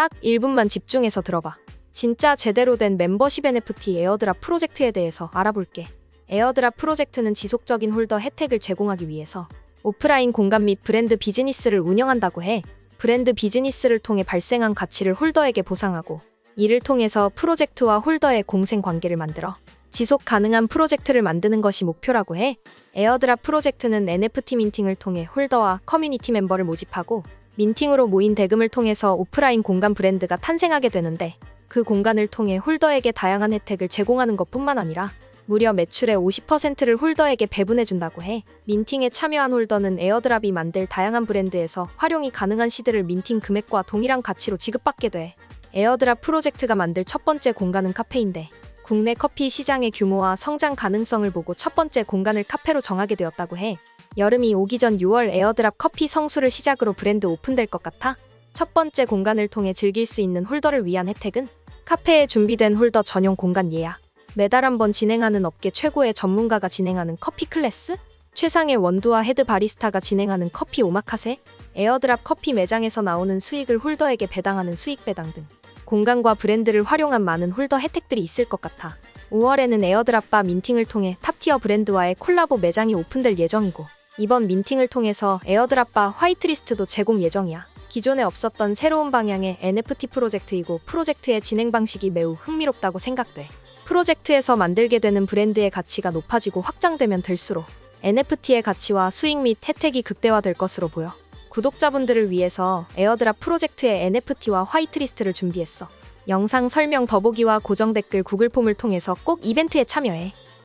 딱 1분만 집중해서 들어봐. 진짜 제대로 된 멤버십 NFT 에어드랍 프로젝트에 대해서 알아볼게. 에어드랍 프로젝트는 지속적인 홀더 혜택을 제공하기 위해서 오프라인 공간 및 브랜드 비즈니스를 운영한다고 해. 브랜드 비즈니스를 통해 발생한 가치를 홀더에게 보상하고 이를 통해서 프로젝트와 홀더의 공생 관계를 만들어 지속 가능한 프로젝트를 만드는 것이 목표라고 해. 에어드랍 프로젝트는 NFT 민팅을 통해 홀더와 커뮤니티 멤버를 모집하고 민팅으로 모인 대금을 통해서 오프라인 공간 브랜드가 탄생하게 되는데 그 공간을 통해 홀더에게 다양한 혜택을 제공하는 것뿐만 아니라 무려 매출의 50%를 홀더에게 배분해준다고 해. 민팅에 참여한 홀더는 에어드랍이 만들 다양한 브랜드에서 활용이 가능한 시드를 민팅 금액과 동일한 가치로 지급받게 돼. 에어드랍 프로젝트가 만들 첫 번째 공간은 카페인데 국내 커피 시장의 규모와 성장 가능성을 보고 첫 번째 공간을 카페로 정하게 되었다고 해. 여름이 오기 전 6월 에어드랍 커피 성수를 시작으로 브랜드 오픈될 것 같아. 첫 번째 공간을 통해 즐길 수 있는 홀더를 위한 혜택은 카페에 준비된 홀더 전용 공간 예약, 매달 한 번 진행하는 업계 최고의 전문가가 진행하는 커피 클래스, 최상의 원두와 헤드 바리스타가 진행하는 커피 오마카세, 에어드랍 커피 매장에서 나오는 수익을 홀더에게 배당하는 수익 배당 등 공간과 브랜드를 활용한 많은 홀더 혜택들이 있을 것 같아. 5월에는 에어드랍바 민팅을 통해 탑티어 브랜드와의 콜라보 매장이 오픈될 예정이고 이번 민팅을 통해서 에어드랍바 화이트리스트도 제공 예정이야. 기존에 없었던 새로운 방향의 NFT 프로젝트이고 프로젝트의 진행 방식이 매우 흥미롭다고 생각돼. 프로젝트에서 만들게 되는 브랜드의 가치가 높아지고 확장되면 될수록 NFT의 가치와 수익 및 혜택이 극대화될 것으로 보여. 구독자분들을 위해서 에어드랍 프로젝트의 NFT와 화이트리스트를 준비했어. 영상 설명 더보기와 고정 댓글 구글 폼을 통해서 꼭 이벤트에 참여해.